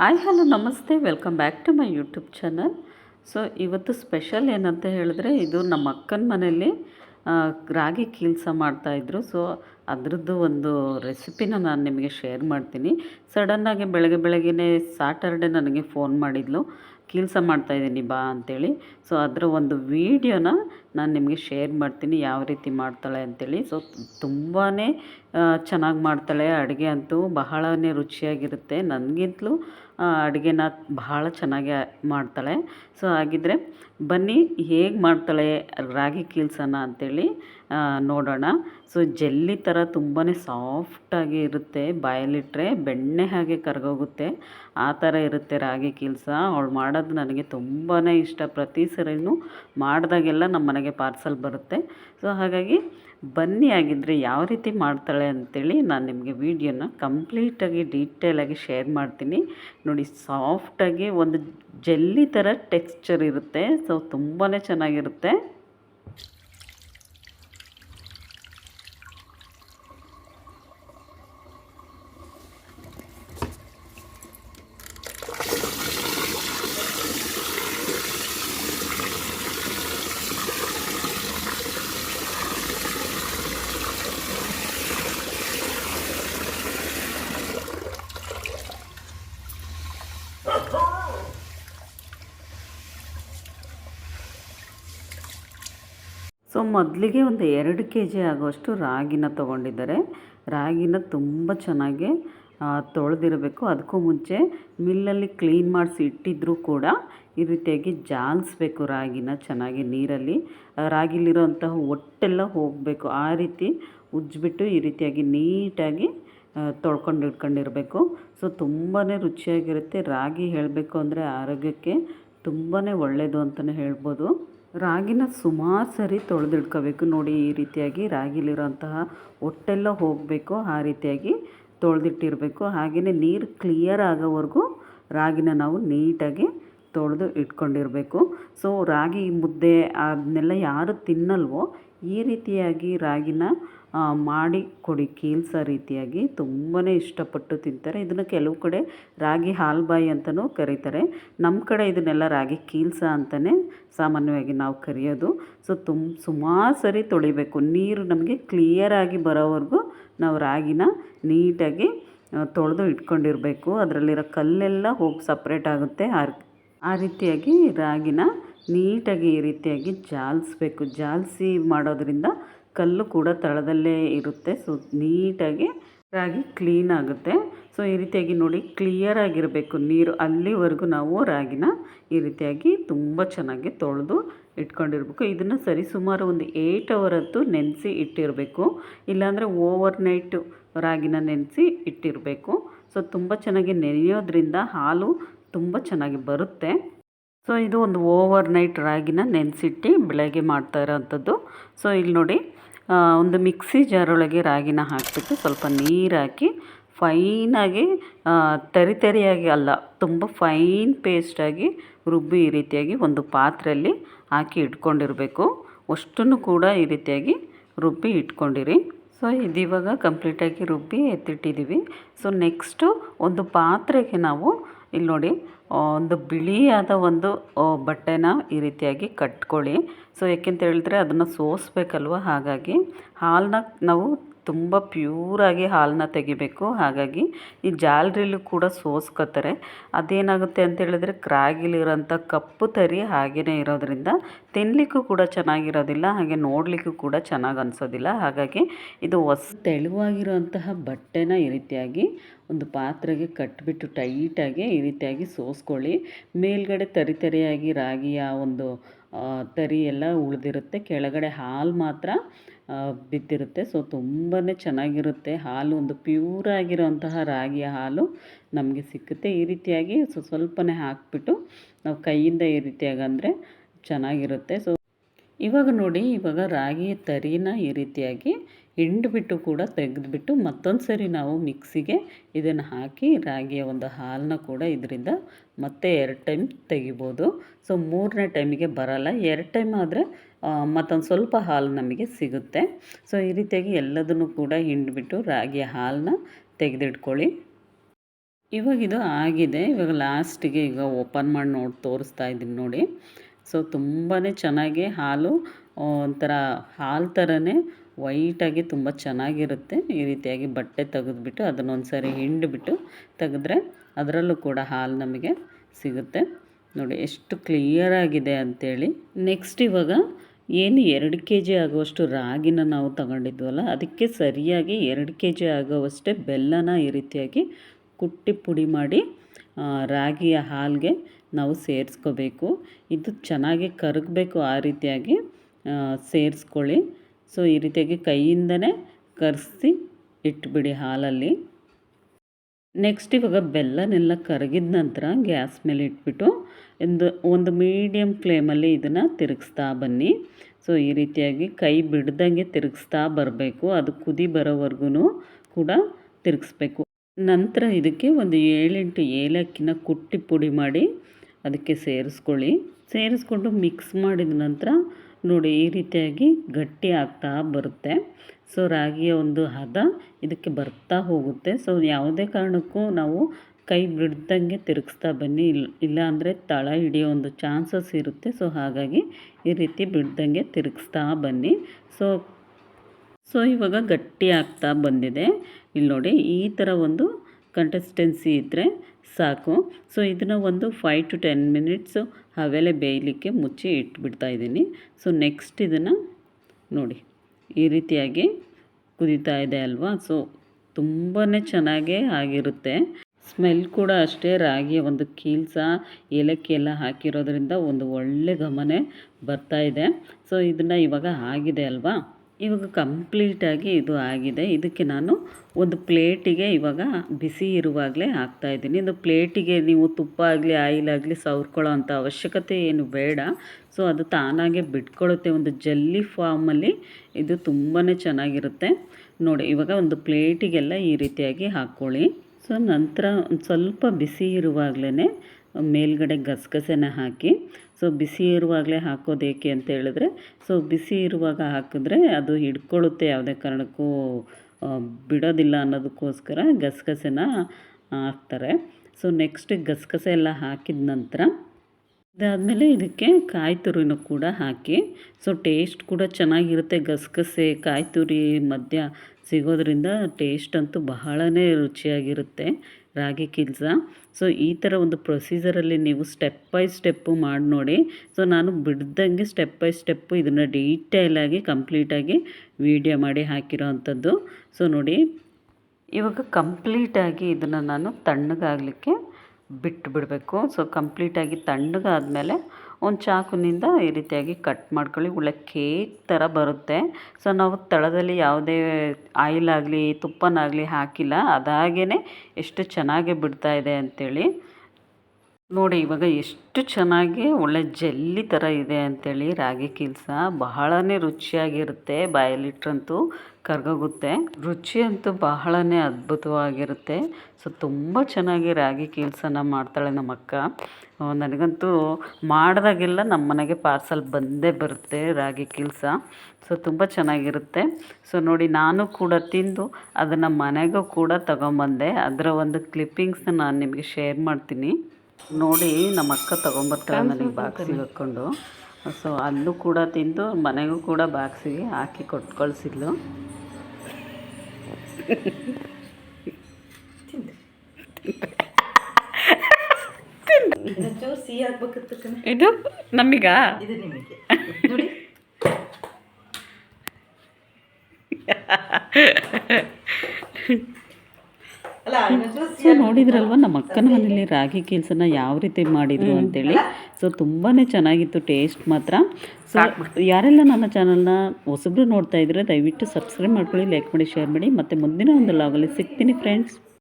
Hi, hello, ನಮಸ್ತೆ. Welcome back to my YouTube channel so ಇವತ್ತು special ಏನಂತ ಹೇಳಿದ್ರೆ, ಇದು ನಮ್ಮ ಅಕ್ಕನ ಮನೆಯಲ್ಲಿ ರಾಗಿ ಕೀಲ್ಸ ಮಾಡ್ತಾಯಿದ್ರು ಸೊ ಅದರದ್ದು ಒಂದು ರೆಸಿಪಿನ ನಾನು ನಿಮಗೆ ಶೇರ್ ಮಾಡ್ತೀನಿ. ಸಡನ್ನಾಗಿ ಬೆಳಗ್ಗೆ ಬೆಳಗ್ಗೆನೇ ಸ್ಯಾಟರ್ಡೆ ನನಗೆ ಫೋನ್ ಮಾಡಿದ್ಲು. ಕೀಲ್ಸ ಮಾಡ್ತಾಯಿದ್ದೀನಿ ಬಾ ಅಂತೇಳಿ. ಸೊ ಅದರ ಒಂದು ವೀಡಿಯೋನ ನಾನು ನಿಮಗೆ ಶೇರ್ ಮಾಡ್ತೀನಿ, ಯಾವ ರೀತಿ ಮಾಡ್ತಾಳೆ ಅಂತೇಳಿ. ಸೊ ತುಂಬಾ ಚೆನ್ನಾಗಿ ಮಾಡ್ತಾಳೆ. ಅಡುಗೆ ಅಂತೂ ಬಹಳನೇ ರುಚಿಯಾಗಿರುತ್ತೆ. ನನಗಿಂತಲೂ ಅಡುಗೆನ ಬಹಳ ಚೆನ್ನಾಗಿ ಮಾಡ್ತಾಳೆ. ಸೊ ಹಾಗಿದ್ರೆ ಬನ್ನಿ ಹೇಗೆ ಮಾಡ್ತಾಳೆ ರಾಗಿ ಕೀಲ್ಸನ ಅಂತೇಳಿ ಆ, ನೋಡೋಣ. ಸೊ ಜೆಲ್ಲಿ ಥರ ತುಂಬಾ ಸಾಫ್ಟಾಗಿ ಇರುತ್ತೆ ಬಾಯಲ್ಲಿಟ್ಟರೆ ಬೆಣ್ಣೆ ಹಾಗೆ ಕರಗೋಗುತ್ತೆ. ಆ ಥರ ಇರುತ್ತೆ ರಾಗಿ ಕೀಲ್ಸ. ಅವಳು ಮಾಡೋದು ನನಗೆ ತುಂಬಾ ಇಷ್ಟ. ಪ್ರತಿ ಸರಿನೂ ಮಾಡಿದಾಗೆಲ್ಲ ನಮ್ಮ ಮನೆಗೆ ಪಾರ್ಸಲ್ ಬರುತ್ತೆ. ಸೊ, ಹಾಗಾಗಿ ಬನ್ನಿ ಆಗಿದ್ದರೆ ಯಾವ ರೀತಿ ಮಾಡ್ತಾಳೆ ಅಂತೇಳಿ ನಾನು ನಿಮಗೆ ವೀಡಿಯೋನ ಕಂಪ್ಲೀಟಾಗಿ ಡೀಟೇಲಾಗಿ ಶೇರ್ ಮಾಡ್ತೀನಿ. ನೋಡಿ, ಸಾಫ್ಟಾಗಿ ಒಂದು ಜೆಲ್ಲಿ ಥರ ಟೆಕ್ಸ್ಚರ್ ಇರುತ್ತೆ. ಸೊ ತುಂಬಾ ಚೆನ್ನಾಗಿರುತ್ತೆ. ಸೊ ಮೊದಲಿಗೆ ಒಂದು ಎರಡು ಕೆ ಜಿ ಆಗುವಷ್ಟು ರಾಗಿನ ತೊಗೊಂಡಿದ್ದಾರೆ. ರಾಗಿನ ತುಂಬ ಚೆನ್ನಾಗಿ ತೊಳೆದಿರಬೇಕು. ಅದಕ್ಕೂ ಮುಂಚೆ ಮಿಲ್ಲಲ್ಲಿ ಕ್ಲೀನ್ ಮಾಡಿಸಿ ಇಟ್ಟಿದ್ರೂ ಕೂಡ ಈ ರೀತಿಯಾಗಿ ಜಾಲಿಸ್ಬೇಕು ರಾಗಿನ ಚೆನ್ನಾಗಿ ನೀರಲ್ಲಿ. ರಾಗಿಲಿರೋಂತಹ ಒಟ್ಟೆಲ್ಲ ಹೋಗಬೇಕು. ಆ ರೀತಿ ಉಜ್ಜಿಬಿಟ್ಟು ಈ ರೀತಿಯಾಗಿ ನೀಟಾಗಿ ತೊಳ್ಕೊಂಡು ಇಟ್ಕೊಂಡಿರಬೇಕು. ಸೊ ತುಂಬಾ ರುಚಿಯಾಗಿರುತ್ತೆ. ರಾಗಿ ಹೇಳಬೇಕು ಅಂದರೆ ಆರೋಗ್ಯಕ್ಕೆ ತುಂಬಾ ಒಳ್ಳೆಯದು ಅಂತಲೇ ಹೇಳ್ಬೋದು. ರಾಗಿನ ಸುಮಾರು ಸರಿ ತೊಳೆದಿಡ್ಕೋಬೇಕು ನೋಡಿ, ಈ ರೀತಿಯಾಗಿ ರಾಗಿಲಿರೋಂತಹ ಒಟ್ಟೆಲ್ಲ ಹೋಗಬೇಕು, ಆ ರೀತಿಯಾಗಿ ತೊಳೆದಿಟ್ಟಿರಬೇಕು. ಹಾಗೆಯೇ ನೀರು ಕ್ಲಿಯರ್ ಆಗೋವರೆಗೂ ರಾಗಿನ ನಾವು ನೀಟಾಗಿ ತೊಳೆದು ಇಟ್ಕೊಂಡಿರಬೇಕು. ಸೊ ರಾಗಿ ಮುದ್ದೆ ಅದನ್ನೆಲ್ಲ ಯಾರು ತಿನ್ನಲ್ವೋ ಈ ರೀತಿಯಾಗಿ ರಾಗಿನ ಮಾಡಿ ಕೊಡಿ. ಕೀಲ್ಸ ರೀತಿಯಾಗಿ ತುಂಬಾ ಇಷ್ಟಪಟ್ಟು ತಿಂತಾರೆ. ಇದನ್ನು ಕೆಲವು ಕಡೆ ರಾಗಿ ಹಾಲ್ಬಾಯಿ ಅಂತಲೂ ಕರೀತಾರೆ. ನಮ್ಮ ಕಡೆ ಇದನ್ನೆಲ್ಲ ರಾಗಿ ಕೀಲ್ಸ ಅಂತಲೇ ಸಾಮಾನ್ಯವಾಗಿ ನಾವು ಕರೆಯೋದು. ಸೊ ತುಂಬ ಸುಮಾರು ಸರಿ ತೊಳಿಬೇಕು. ನೀರು ನಮಗೆ ಕ್ಲಿಯರಾಗಿ ಬರೋವರೆಗೂ ನಾವು ರಾಗಿನ ನೀಟಾಗಿ ತೊಳೆದು ಇಟ್ಕೊಂಡಿರಬೇಕು. ಅದರಲ್ಲಿರೋ ಕಲ್ಲೆಲ್ಲ ಹೋಗಿ ಸಪ್ರೇಟ್ ಆಗುತ್ತೆ. ಆ ಆ ರೀತಿಯಾಗಿ ರಾಗಿನ ನೀಟಾಗಿ ಈ ರೀತಿಯಾಗಿ ಜಾಲಿಸ್ಬೇಕು. ಜಾಲಿಸಿ ಮಾಡೋದ್ರಿಂದ ಕಲ್ಲು ಕೂಡ ತಳದಲ್ಲೇ ಇರುತ್ತೆ. ಸೊ, ನೀಟಾಗಿ ರಾಗಿ ಕ್ಲೀನ್ ಆಗುತ್ತೆ. ಸೊ, ಈ ರೀತಿಯಾಗಿ ನೋಡಿ ಕ್ಲಿಯರ್ ಆಗಿರಬೇಕು. ನೀರು ಅಲ್ಲಿವರೆಗೂ ನಾವು ರಾಗಿನ ಈ ರೀತಿಯಾಗಿ ತುಂಬ ಚೆನ್ನಾಗಿ ತೊಳೆದು ಇಟ್ಕೊಂಡಿರಬೇಕು. ಇದನ್ನು ಸರಿ ಸುಮಾರು ಒಂದು ಏಯ್ಟ್ ಅವರ್ ಹೊತ್ತು ನೆನೆಸಿ ಇಟ್ಟಿರಬೇಕು. ಇಲ್ಲಾಂದರೆ ಓವರ್ ನೈಟು ರಾಗಿನ ನೆನೆಸಿ ಇಟ್ಟಿರಬೇಕು. ಸೊ, ತುಂಬ ಚೆನ್ನಾಗಿ ನೆನೆಯೋದ್ರಿಂದ ಹಾಲು ತುಂಬ ಚೆನ್ನಾಗಿ ಬರುತ್ತೆ. ಸೊ, ಇದು ಒಂದು ಓವರ್ ನೈಟ್ ರಾಗಿನ ನೆನೆಸಿಟ್ಟು ಬೆಳಗ್ಗೆ ಮಾಡ್ತಾ ಇರೋವಂಥದ್ದು ಸೊ, ಇಲ್ಲಿ ನೋಡಿ ಒಂದು ಮಿಕ್ಸಿ ಜಾರೊಳಗೆ ರಾಗಿನ ಹಾಕಿಬಿಟ್ಟು ಸ್ವಲ್ಪ ನೀರಾಕಿ ಫೈನಾಗಿ ತರಿ ತರಿಯಾಗಿ ಅಲ್ಲ, ತುಂಬ ಫೈನ್ ಪೇಸ್ಟಾಗಿ ರುಬ್ಬಿ ಈ ರೀತಿಯಾಗಿ ಒಂದು ಪಾತ್ರೆಯಲ್ಲಿ ಹಾಕಿ ಇಟ್ಕೊಂಡಿರಬೇಕು. ಅಷ್ಟನ್ನು ಕೂಡ ಈ ರೀತಿಯಾಗಿ ರುಬ್ಬಿ ಇಟ್ಕೊಂಡಿರಿ. ಸೊ, ಇದಿವಾಗ ಕಂಪ್ಲೀಟಾಗಿ ರುಬ್ಬಿ ಎತ್ತಿಟ್ಟಿದ್ದೀವಿ. ಸೊ, ನೆಕ್ಸ್ಟು ಒಂದು ಪಾತ್ರೆಗೆ ನಾವು ಇಲ್ಲಿ ನೋಡಿ ಒಂದು ಬಿಳಿಯಾದ ಒಂದು ಬಟ್ಟೆನ ಈ ರೀತಿಯಾಗಿ ಕಟ್ಕೊಳ್ಳಿ. ಸೊ ಯಾಕೆಂತ ಹೇಳಿದ್ರೆ ಅದನ್ನು ಸೋಸಬೇಕಲ್ವ? ಹಾಗಾಗಿ ಹಾಲನ್ನ ನಾವು ತುಂಬ ಪ್ಯೂರಾಗಿ ಹಾಲನ್ನ ತೆಗಿಬೇಕು. ಹಾಗಾಗಿ ಈ ಜಾಲರಿಲೂ ಕೂಡ ಸೋಸ್ಕೋತಾರೆ. ಅದೇನಾಗುತ್ತೆ ಅಂತ ಹೇಳಿದ್ರೆ ಕ್ರಾಗಿಲಿರೋಂಥ ಕಪ್ಪು ತರಿ ಹಾಗೆಯೇ ಇರೋದ್ರಿಂದ ತಿನ್ನಲಿಕ್ಕೂ ಕೂಡ ಚೆನ್ನಾಗಿರೋದಿಲ್ಲ, ಹಾಗೆ ನೋಡಲಿಕ್ಕೂ ಕೂಡ ಚೆನ್ನಾಗಿ ಅನಿಸೋದಿಲ್ಲ. ಹಾಗಾಗಿ ಇದು ಹೊಸ ತೆಳುವಾಗಿರುವಂತಹ ಬಟ್ಟೆನ ಈ ರೀತಿಯಾಗಿ ಒಂದು ಪಾತ್ರೆಗೆ ಕಟ್ಬಿಟ್ಟು ಟೈಟಾಗಿ ಈ ರೀತಿಯಾಗಿ ಸೋಸ್ಕೊಳ್ಳಿ. ಮೇಲ್ಗಡೆ ತರಿ ತರಿಯಾಗಿ ರಾಗಿಯ ಒಂದು ತರಿ ಎಲ್ಲ ಉಳಿದಿರುತ್ತೆ. ಕೆಳಗಡೆ ಹಾಲು ಮಾತ್ರ ಬಿದ್ದಿರುತ್ತೆ. ಸೊ ತುಂಬಾ ಚೆನ್ನಾಗಿರುತ್ತೆ. ಹಾಲು ಒಂದು ಪ್ಯೂರ್ ಆಗಿರೋಂತಹ ರಾಗಿಯ ಹಾಲು ನಮಗೆ ಸಿಕ್ಕುತ್ತೆ. ಈ ರೀತಿಯಾಗಿ ಸೊ, ಸ್ವಲ್ಪನೇ ಹಾಕಿಬಿಟ್ಟು ನಾವು ಕೈಯಿಂದ ಈ ರೀತಿಯಾಗಿ ಅಂದರೆ ಚೆನ್ನಾಗಿರುತ್ತೆ. ಸೊ ಇವಾಗ ನೋಡಿ, ಇವಾಗ ರಾಗಿ ತರಿನ ಈ ರೀತಿಯಾಗಿ ಹಿಂಡ್ಬಿಟ್ಟು ಕೂಡ ತೆಗೆದುಬಿಟ್ಟು ಮತ್ತೊಂದು ಸರಿ ನಾವು ಮಿಕ್ಸಿಗೆ ಇದನ್ನು ಹಾಕಿ ರಾಗಿಯ ಒಂದು ಹಾಲನ್ನ ಕೂಡ ಇದರಿಂದ ಮತ್ತೆ ಎರಡು ಟೈಮ್ ತೆಗಿಬೋದು. ಸೊ ಮೂರನೇ ಟೈಮಿಗೆ ಬರಲ್ಲ. ಎರಡು ಟೈಮ್ ಆದರೆ ಮತ್ತೊಂದು ಸ್ವಲ್ಪ ಹಾಲು ನಮಗೆ ಸಿಗುತ್ತೆ. ಸೊ ಈ ರೀತಿಯಾಗಿ ಎಲ್ಲದನ್ನು ಕೂಡ ಹಿಂಡ್ಬಿಟ್ಟು ರಾಗಿಯ ಹಾಲನ್ನ ತೆಗೆದಿಟ್ಕೊಳ್ಳಿ. ಇವಾಗ ಇದು ಆಗಿದೆ. ಇವಾಗ ಲಾಸ್ಟಿಗೆ ಈಗ ಓಪನ್ ಮಾಡಿ ನೋಡಿ, ತೋರಿಸ್ತಾ ಇದ್ದೀನಿ ನೋಡಿ. ಸೊ ತುಂಬಾ ಚೆನ್ನಾಗಿ ಹಾಲು ಒಂಥರ ಹಾಲು ಥರನೇ ವೈಟಾಗಿ ತುಂಬ ಚೆನ್ನಾಗಿರುತ್ತೆ. ಈ ರೀತಿಯಾಗಿ ಬಟ್ಟೆ ತೆಗೆದ್ಬಿಟ್ಟು ಅದನ್ನೊಂದು ಸರಿ ಹಿಂಡಿಬಿಟ್ಟು ತೆಗೆದ್ರೆ ಅದರಲ್ಲೂ ಕೂಡ ಹಾಲು ನಮಗೆ ಸಿಗುತ್ತೆ. ನೋಡಿ ಎಷ್ಟು ಕ್ಲಿಯರಾಗಿದೆ ಅಂಥೇಳಿ ನೆಕ್ಸ್ಟ್ ಇವಾಗ ಏನು ಎರಡು ಕೆ ಜಿ ಆಗುವಷ್ಟು ರಾಗಿನ ನಾವು ತಗೊಂಡಿದ್ವಲ್ಲ, ಅದಕ್ಕೆ ಸರಿಯಾಗಿ ಎರಡು ಕೆ ಜಿ ಆಗುವಷ್ಟೇ ಬೆಲ್ಲನ ಈ ರೀತಿಯಾಗಿ ಕುಟ್ಟಿ ಪುಡಿ ಮಾಡಿ ರಾಗಿಯ ಹಾಲಿಗೆ ನಾವು ಸೇರಿಸ್ಕೋಬೇಕು. ಇದು ಚೆನ್ನಾಗಿ ಕರಗಬೇಕು ಆ ರೀತಿಯಾಗಿ ಸೇರಿಸ್ಕೊಳ್ಳಿ. ಸೊ ಈ ರೀತಿಯಾಗಿ ಕೈಯಿಂದನೇ ಕರೆಸಿ ಇಟ್ಬಿಡಿ ಹಾಲಲ್ಲಿ. ನೆಕ್ಸ್ಟ್ ಇವಾಗ ಬೆಲ್ಲನೆಲ್ಲ ಕರಗಿದ ನಂತರ ಗ್ಯಾಸ್ ಮೇಲೆ ಇಟ್ಬಿಟ್ಟು ಒಂದು ಒಂದು ಮೀಡಿಯಮ್ ಫ್ಲೇಮಲ್ಲಿ ಇದನ್ನು ತಿರುಗಿಸ್ತಾ ಬನ್ನಿ. ಸೊ ಈ ರೀತಿಯಾಗಿ ಕೈ ಬಿಡ್ದಂಗೆ ತಿರುಗಿಸ್ತಾ ಬರಬೇಕು. ಅದು ಕುದಿ ಬರೋವರೆಗೂ ಕೂಡ ತಿರುಗಿಸ್ಬೇಕು. ನಂತರ ಇದಕ್ಕೆ ಒಂದು ಏಳೆಂಟು ಏಲಕ್ಕಿನ ಕುಟ್ಟಿ ಪುಡಿ ಮಾಡಿ ಅದಕ್ಕೆ ಸೇರಿಸ್ಕೊಳ್ಳಿ. ಸೇರಿಸ್ಕೊಂಡು ಮಿಕ್ಸ್ ಮಾಡಿದ ನಂತರ ನೋಡಿ, ಈ ರೀತಿಯಾಗಿ ಗಟ್ಟಿ ಆಗ್ತಾ ಬರುತ್ತೆ. ಸೊ, ರಾಗಿಯ ಒಂದು ಹದ ಇದಕ್ಕೆ ಬರ್ತಾ ಹೋಗುತ್ತೆ. ಸೊ, ಯಾವುದೇ ಕಾರಣಕ್ಕೂ ನಾವು ಕೈ ಬಿಡ್ದಂಗೆ ತಿರುಗಿಸ್ತಾ ಬನ್ನಿ. ಇಲ್ಲ ಇಲ್ಲ ಅಂದರೆ ತಳ ಹಿಡಿಯೋ ಒಂದು ಚಾನ್ಸಸ್ ಇರುತ್ತೆ. ಸೊ, ಹಾಗಾಗಿ ಈ ರೀತಿ ಬಿಡ್ದಂಗೆ ತಿರುಗಿಸ್ತಾ ಬನ್ನಿ. ಸೊ ಸೊ, ಇವಾಗ ಗಟ್ಟಿ ಆಗ್ತಾ ಬಂದಿದೆ. ಇಲ್ಲಿ ನೋಡಿ, ಈ ಥರ ಒಂದು ಕಂಟೆಸ್ಟೆನ್ಸಿ ಇದ್ದರೆ ಸಾಕು. ಸೊ ಇದನ್ನು ಒಂದು ಫೈವ್ ಟು ಟೆನ್ ಮಿನಿಟ್ಸು ಹವೆಲೆ ಬೇಯಲಿಕ್ಕೆ ಮುಚ್ಚಿ ಇಟ್ಬಿಡ್ತಾ ಇದ್ದೀನಿ. ಸೊ ನೆಕ್ಸ್ಟ್ ಇದನ್ನು ನೋಡಿ, ಈ ರೀತಿಯಾಗಿ ಕುದೀತಾ ಇದೆ ಅಲ್ವಾ? ಸೊ ತುಂಬಾ ಚೆನ್ನಾಗೇ ಆಗಿರುತ್ತೆ. ಸ್ಮೆಲ್ ಕೂಡ ಅಷ್ಟೇ, ರಾಗಿಯ ಒಂದು ಕೀಲ್ಸ ಏಲಕ್ಕಿ ಎಲ್ಲ ಹಾಕಿರೋದ್ರಿಂದ ಒಂದು ಒಳ್ಳೆ ಗಮನೆ ಬರ್ತಾ ಇದೆ. ಸೊ ಇದನ್ನು ಇವಾಗ ಆಗಿದೆ ಅಲ್ವಾ? ಇವಾಗ ಕಂಪ್ಲೀಟಾಗಿ ಇದು ಆಗಿದೆ. ಇದಕ್ಕೆ ನಾನು ಒಂದು ಪ್ಲೇಟಿಗೆ ಇವಾಗ ಬಿಸಿ ಇರುವಾಗಲೇ ಹಾಕ್ತಾಯಿದ್ದೀನಿ ಇದು ಪ್ಲೇಟಿಗೆ ನೀವು ತುಪ್ಪ ಆಗಲಿ, ಆಯಿಲ್ ಆಗಲಿ ಸವರ್ಕೊಳ್ಳೋ ಅಂಥ ಅವಶ್ಯಕತೆ ಏನು ಬೇಡ. ಸೊ, ಅದು ತಾನಾಗೆ ಬಿಟ್ಕೊಳ್ಳುತ್ತೆ. ಒಂದು ಜಲ್ಲಿ ಫಾರ್ಮಲ್ಲಿ ಇದು ತುಂಬಾ ಚೆನ್ನಾಗಿರುತ್ತೆ. ನೋಡಿ, ಇವಾಗ ಒಂದು ಪ್ಲೇಟಿಗೆಲ್ಲ ಈ ರೀತಿಯಾಗಿ ಹಾಕ್ಕೊಳ್ಳಿ. ಸೊ, ನಂತರ ಸ್ವಲ್ಪ ಬಿಸಿ ಇರುವಾಗಲೇ ಮೇಲ್ಗಡೆ ಗಸಗಸೆನ ಹಾಕಿ ಸೊ ಬಿಸಿ ಇರುವಾಗಲೇ ಹಾಕೋದೇಕೆ ಅಂತ ಹೇಳಿದ್ರೆ ಸೊ ಬಿಸಿ ಇರುವಾಗ ಹಾಕಿದ್ರೆ ಅದು ಹಿಡ್ಕೊಳ್ಳುತ್ತೆ ಯಾವುದೇ ಕಾರಣಕ್ಕೂ ಬಿಡೋದಿಲ್ಲ ಅನ್ನೋದಕ್ಕೋಸ್ಕರ ಗಸಗಸೆನ ಹಾಕ್ತಾರೆ. ಸೊ ನೆಕ್ಸ್ಟ್ ಗಸಗಸೆ ಎಲ್ಲ ಹಾಕಿದ ನಂತರ, ಇದಾದಮೇಲೆ ಇದಕ್ಕೆ ಕಾಯಿ ತುರಿನೂ ಕೂಡ ಹಾಕಿ ಸೊ ಟೇಸ್ಟ್ ಕೂಡ ಚೆನ್ನಾಗಿರುತ್ತೆ ಗಸಗಸೆ, ಕಾಯಿ ತುರಿ ಮಧ್ಯ. ಸಿಗೋದ್ರಿಂದ ಟೇಸ್ಟ್ ಅಂತೂ ಬಹಳನೇ ರುಚಿಯಾಗಿರುತ್ತೆ ರಾಗಿ ಕಿಲ್ಸ. ಸೊ ಈ ಥರ ಒಂದು ಪ್ರೊಸೀಜರಲ್ಲಿ ನೀವು ಸ್ಟೆಪ್ ಬೈ ಸ್ಟೆಪ್ಪು ಮಾಡಿ ನೋಡಿ. ಸೊ ನಾನು ಬಿಡ್ದಂಗೆ ಸ್ಟೆಪ್ ಬೈ ಸ್ಟೆಪ್ಪು ಇದನ್ನು ಡೀಟೇಲಾಗಿ ಕಂಪ್ಲೀಟಾಗಿ ವೀಡಿಯೋ ಮಾಡಿ ಹಾಕಿರೋ ಅಂಥದ್ದು. ಸೊ ನೋಡಿ, ಇವಾಗ ಕಂಪ್ಲೀಟಾಗಿ ಇದನ್ನು ನಾನು ತಣ್ಣಗಾಗಲಿಕ್ಕೆ ಬಿಟ್ಟು ಬಿಡಬೇಕು ಸೊ ಕಂಪ್ಲೀಟಾಗಿ ತಣ್ಣಗಾದಮೇಲೆ ಒಂದು ಚಾಕುನಿಂದ ಈ ರೀತಿಯಾಗಿ ಕಟ್ ಮಾಡ್ಕೊಳ್ಳಿ. ಒಳ್ಳೆ ಕೇಕ್ ಥರ ಬರುತ್ತೆ. ಸೊ, ನಾವು ತಳದಲ್ಲಿ ಯಾವುದೇ ಆಯಿಲ್ ಆಗಲಿ, ತುಪ್ಪನಾಗಲಿ ಹಾಕಿಲ್ಲ. ಅದಾಗೇ ಎಷ್ಟು ಚೆನ್ನಾಗಿ ಬಿಡ್ತಾಯಿದೆ ಅಂಥೇಳಿ ನೋಡಿ, ಇವಾಗ ಎಷ್ಟು ಚೆನ್ನಾಗಿ ಒಳ್ಳೆ ಜೆಲ್ಲಿ ಥರ ಇದೆ ಅಂಥೇಳಿ ರಾಗಿ ಕಿಲ್ಸ. ಬಹಳನೇ ರುಚಿಯಾಗಿರುತ್ತೆ, ಬಾಯಲ್ಲಿಟ್ರಂತೂ ಕರ್ಗೋಗುತ್ತೆ. ರುಚಿ ಅಂತೂ ಬಹಳನೇ ಅದ್ಭುತವಾಗಿರುತ್ತೆ. ಸೊ, ತುಂಬ ಚೆನ್ನಾಗಿ ರಾಗಿ ಕೀಲ್ಸನ ಮಾಡ್ತಾಳೆ ನಮ್ಮ ಅಕ್ಕ ನನಗಂತೂ ಮಾಡಿದಾಗೆಲ್ಲ ನಮ್ಮ ಮನೆಗೆ ಪಾರ್ಸಲ್ ಬಂದೇ ಬರುತ್ತೆ ರಾಗಿ ಕೀಲ್ಸ. ಸೊ, ತುಂಬ ಚೆನ್ನಾಗಿರುತ್ತೆ. ಸೊ, ನೋಡಿ, ನಾನು ಕೂಡ ತಿಂದು ಅದನ್ನು ಮನೆಗೂ ಕೂಡ ತಗೊಂಬಂದೆ. ಅದರ ಒಂದು ಕ್ಲಿಪ್ಪಿಂಗ್ಸ್ನ ನಾನು ನಿಮಗೆ ಶೇರ್ ಮಾಡ್ತೀನಿ. ನೋಡಿ ನಮ್ಮ ಅಕ್ಕ ತೊಗೊಂಬರ್ತಾಳೆ ನನಗೆ ಬಾಕ್ಸಿಗೆ ಹಾಕ್ಕೊಂಡು ಸೊ ಅಲ್ಲೂ ಕೂಡ ತಿಂದು ಮನೆಗೂ ಕೂಡ ಬಾಕ್ಸಿಗೆ ಹಾಕಿ ಕೊಟ್ಟು ಕಳಿಸಿದ್ಲು. ಇದು ನಮಗ. ಇದು ನಿಮಗೆ ನೋಡಿ ಅಲ್ಲ ಇನ್ನೊಂಚೂರು ಸೊ ನೋಡಿದ್ರಲ್ವ? ನಮ್ಮ ಅಕ್ಕನ ಮನೇಲಿ ರಾಗಿ ಕೀಲ್ಸನ್ನ ಯಾವ ರೀತಿ ಮಾಡಿದ್ರು ಅಂತೇಳಿ. ಸೊ ತುಂಬಾ ಚೆನ್ನಾಗಿತ್ತು ಟೇಸ್ಟ್ ಮಾತ್ರ. ಸೊ ಯಾರೆಲ್ಲ ನನ್ನ ಚಾನಲ್ನ ಹೊಸಬ್ರು ನೋಡ್ತಾ ಇದ್ರೆ ದಯವಿಟ್ಟು ಸಬ್ಸ್ಕ್ರೈಬ್ ಮಾಡ್ಕೊಳ್ಳಿ ಲೈಕ್ ಮಾಡಿ ಶೇರ್ ಮಾಡಿ. ಮತ್ತು ಮುಂದಿನ ಒಂದು ಲಾಗಲ್ಲಿ ಸಿಗ್ತೀನಿ ಫ್ರೆಂಡ್ಸ್